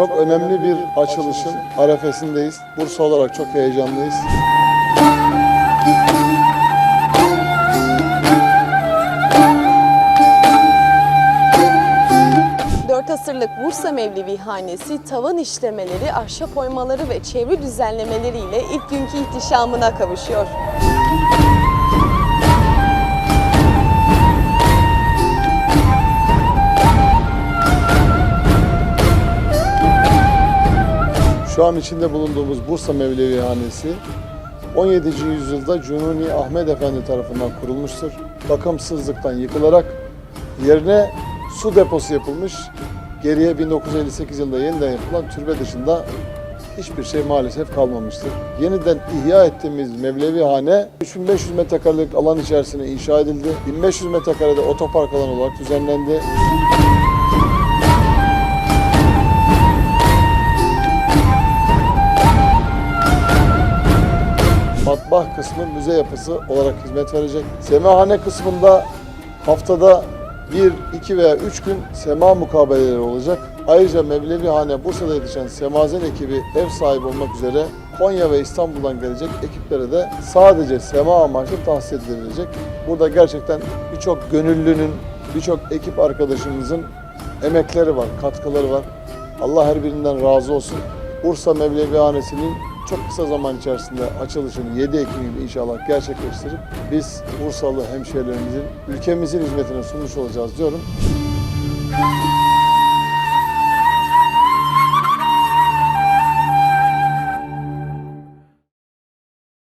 Çok önemli bir açılışın arefesindeyiz. Bursa olarak çok heyecanlıyız. Asırlık Bursa Mevlevi Hanesi tavan işlemeleri, ahşap oymaları ve çevre düzenlemeleriyle ilk günkü ihtişamına kavuşuyor. Şu an içinde bulunduğumuz Bursa Mevlevi Hanesi 17. yüzyılda Cununi Ahmet Efendi tarafından kurulmuştur. Bakımsızlıktan yıkılarak yerine su deposu yapılmış. Geriye 1958 yılında yeniden yapılan türbe dışında hiçbir şey maalesef kalmamıştır. Yeniden ihya ettiğimiz Mevlevi Hane 3500 metrekarelik alan içerisine inşa edildi. 1500 metrekarede otopark alanı olarak düzenlendi. Matbah kısmı müze yapısı olarak hizmet verecek. Semahane kısmında haftada bir, iki veya üç gün sema mukabeleleri olacak. Ayrıca Mevlevihane Bursa'da yetişen Semazen ekibi ev sahibi olmak üzere Konya ve İstanbul'dan gelecek ekiplere de sadece sema amaçlı tahsis edilecek. Burada gerçekten birçok gönüllünün, birçok ekip arkadaşımızın emekleri var, katkıları var. Allah her birinden razı olsun. Bursa Mevlevihanesi'nin çok kısa zaman içerisinde açılışını 7 Ekim gibi inşallah gerçekleştirip biz Bursalı hemşehrilerimizin, ülkemizin hizmetine sunmuş olacağız diyorum.